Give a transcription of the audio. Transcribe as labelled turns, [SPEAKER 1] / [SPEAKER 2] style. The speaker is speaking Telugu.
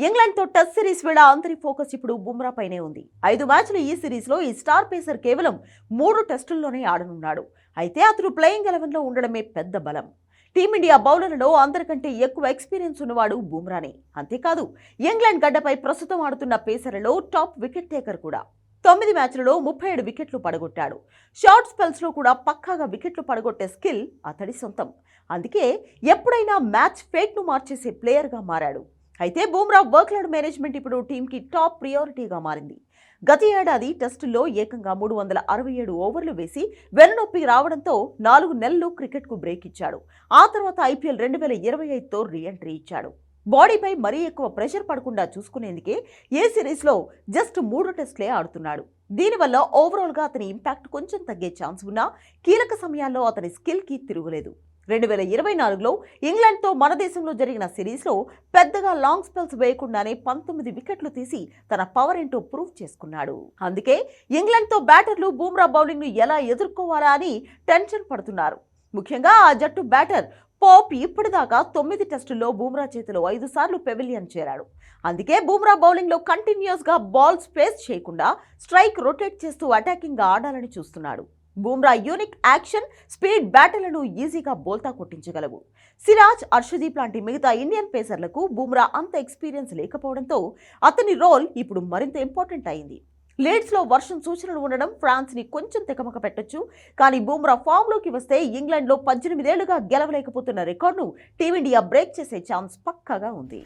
[SPEAKER 1] ఇంగ్లాండ్తో టెస్ట్ సిరీస్ వేళ అందరి ఫోకస్ ఇప్పుడు బుమ్రా పైనే ఉంది. ఐదు మ్యాచ్లు ఈ సిరీస్లో ఈ స్టార్ పేసర్ కేవలం మూడు టెస్టుల్లోనే ఆడనున్నాడు. అయితే అతడు ప్లేయింగ్ ఎలెవెన్లో ఉండడమే పెద్ద బలం. టీమిండియా బౌలర్లలో అందరికంటే ఎక్కువ ఎక్స్పీరియన్స్ ఉన్నవాడు బుమ్రానే. అంతేకాదు ఇంగ్లాండ్ గడ్డపై ప్రస్తుతం ఆడుతున్న పేసర్లలో టాప్ వికెట్ టేకర్ కూడా. తొమ్మిది మ్యాచ్లలో ముప్పై ఏడు వికెట్లు పడగొట్టాడు. షార్ట్ స్పెల్స్లో కూడా పక్కాగా వికెట్లు పడగొట్టే స్కిల్ అతడి సొంతం. అందుకే ఎప్పుడైనా మ్యాచ్ ఫేట్ను మార్చేసే ప్లేయర్గా మారాడు. అయితే బూమ్రా వర్క్లోడ్ మేనేజ్మెంట్ ఇప్పుడు టీంకి టాప్ ప్రియారిటీగా మారింది. గత ఏడాది టెస్టుల్లో ఏకంగా మూడు వందల అరవై ఏడు ఓవర్లు వేసి వెన్నునొప్పి రావడంతో నాలుగు నెలలు క్రికెట్కు బ్రేక్ ఇచ్చాడు. ఆ తర్వాత ఐపీఎల్ రెండు వేల ఇరవై ఐదుతో రీఎంట్రీ ఇచ్చాడు. బాడీపై మరీ ఎక్కువ ప్రెషర్ పడకుండా చూసుకునేందుకే ఏ సిరీస్లో జస్ట్ మూడు టెస్ట్లే ఆడుతున్నాడు. దీనివల్ల ఓవరాల్గా అతని ఇంపాక్ట్ కొంచెం తగ్గే ఛాన్స్ ఉన్నా కీలక సమయాల్లో అతని స్కిల్కి తిరుగులేదు. రెండు వేల ఇరవై నాలుగులో ఇంగ్లాండ్తో మన దేశంలో జరిగిన సిరీస్లో పెద్దగా లాంగ్ స్పెల్స్ వేయకుండానే పంతొమ్మిది వికెట్లు తీసి తన పవర్ ఏంటో ప్రూవ్ చేసుకున్నాడు. అందుకే ఇంగ్లాండ్తో బ్యాటర్లు బూమ్రా బౌలింగ్ను ఎలా ఎదుర్కోవాలా అని టెన్షన్ పడుతున్నారు. ముఖ్యంగా ఆ జట్టు బ్యాటర్ పోప్ ఇప్పటిదాకా తొమ్మిది టెస్టుల్లో బూమ్రా చేతిలో ఐదు సార్లు పెవిలియన్ చేరాడు. అందుకే బూమ్రా బౌలింగ్లో కంటిన్యూస్గా బాల్ స్పేస్ చేయకుండా స్ట్రైక్ రొటేట్ చేస్తూ అటాకింగ్గా ఆడాలని చూస్తున్నాడు. బూమ్రా యూనిక్ యాక్షన్ స్పీడ్ బ్యాటర్లను ఈజీగా బోల్తా కొట్టించగలవు. సిరాజ్ అర్షదీప్ లాంటి మిగతా ఇండియన్ పేసర్లకు బూమ్రా అంత ఎక్స్పీరియన్స్ లేకపోవడంతో అతని రోల్ ఇప్పుడు మరింత ఇంపార్టెంట్ అయింది. లీడ్స్లో వర్షం సూచనలు ఉండడం ఫ్రాన్స్ని కొంచెం తెకమక పెట్టొచ్చు కానీ బూమ్రా ఫామ్లోకి వస్తే ఇంగ్లాండ్లో పద్దెనిమిదేళ్ళుగా గెలవలేకపోతున్న రికార్డును టీమిండియా బ్రేక్ చేసే ఛాన్స్ పక్కాగా ఉంది.